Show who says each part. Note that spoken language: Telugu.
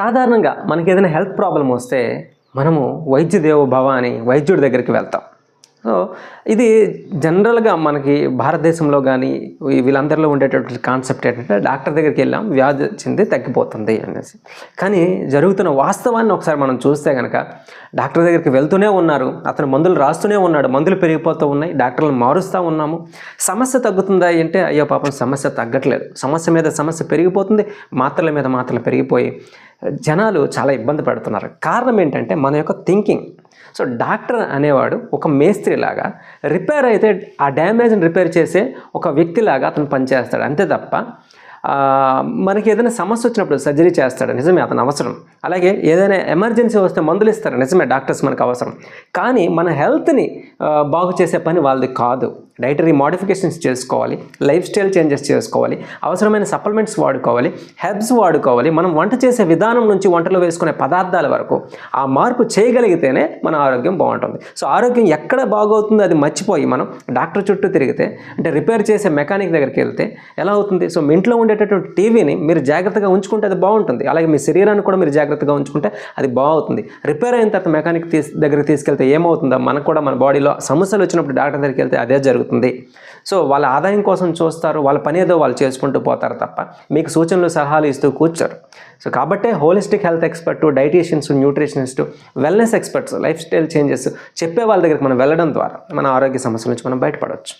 Speaker 1: సాధారణంగా మనకి ఏదైనా హెల్త్ ప్రాబ్లం వస్తే మనము వైద్య దేవోభవ అని వైద్యుడి దగ్గరికి వెళ్తాం. సో ఇది జనరల్గా మనకి భారతదేశంలో కానీ వీళ్ళందరిలో ఉండేటటువంటి కాన్సెప్ట్ ఏంటంటే డాక్టర్ దగ్గరికి వెళ్ళాం వ్యాధి చెంది తగ్గిపోతుంది అనేసి. కానీ జరుగుతున్న వాస్తవాన్ని ఒకసారి మనం చూస్తే కనుక డాక్టర్ దగ్గరికి వెళ్తూనే ఉన్నారు అతను మందులు రాస్తూనే ఉన్నాడు మందులు పెరిగిపోతూ ఉన్నాయి డాక్టర్లను మారుస్తూ ఉన్నాము. సమస్య తగ్గుతుందా అంటే అయ్యో పాపం సమస్య తగ్గట్లేదు. సమస్య మీద సమస్య పెరిగిపోతుంది మాత్రల మీద మాత్రలు పెరిగిపోయి జనాలు చాలా ఇబ్బంది పడుతున్నారు. కారణం ఏంటంటే మన యొక్క థింకింగ్. సో డాక్టర్ అనేవాడు ఒక మేస్త్రి లాగా రిపేర్ అయితే ఆ డ్యామేజ్ని రిపేర్ చేసే ఒక వ్యక్తిలాగా అతను పనిచేస్తాడు. అంతే తప్ప మనకి ఏదైనా సమస్య వచ్చినప్పుడు సర్జరీ చేస్తాడు. నిజమే అతను అవసరం. అలాగే ఏదైనా ఎమర్జెన్సీ వస్తే మందులు ఇస్తారు. నిజమే డాక్టర్స్ మనకు అవసరం. కానీ మన హెల్త్ని బాగు చేసే పని వాళ్ళది కాదు. డైటరీ మోడిఫికేషన్స్ చేసుకోవాలి లైఫ్ స్టైల్ చేంజెస్ చేసుకోవాలి అవసరమైన సప్లిమెంట్స్ వాడుకోవాలి హెబ్స్ వాడుకోవాలి. మనం వంట చేసే విధానం నుంచి వంటలో వేసుకునే పదార్థాల వరకు ఆ మార్పు చేయగలిగితేనే మన ఆరోగ్యం బాగుంటుంది. సో ఆరోగ్యం ఎక్కడ బాగవుతుందో అది మర్చిపోయి మనం డాక్టర్ చుట్టూ తిరిగితే అంటే రిపేర్ చేసే మెకానిక్ దగ్గరికి వెళ్తే ఎలా అవుతుంది? సో మీ ఇంట్లో ఉండేటటువంటి టీవీని మీరు జాగ్రత్తగా ఉంచుకుంటే అది బాగుంటుంది. అలాగే మీ శరీరాన్ని కూడా మీరు జాగ్రత్తగా ఉంచుకుంటే అది బాగుంటుంది. రిపేర్ అయిన తర్వాత మెకానిక్ తీస్ దగ్గరికి తీసుకెళ్తే ఏమవుతుందో మనకు కూడా మన బాడీలో సమస్యలు వచ్చినప్పుడు డాక్టర్ దగ్గరికి వెళ్తే అదే జరుగుతుంది. జరుగుతుంది. సో వాళ్ళ ఆదాయం కోసం చూస్తారు వాళ్ళ పని ఏదో వాళ్ళు చేసుకుంటూ పోతారు తప్ప మీకు సూచనలు సలహాలు ఇస్తూ కూర్చోరు. సో కాబట్టే holistic health expert dietitians nutritionist wellness experts life style changes చెప్పే వాళ్ళ దగ్గరికి మనం వెళ్ళడం ద్వారా మన ఆరోగ్య సమస్యల నుంచి మనం బయటపడవచ్చు.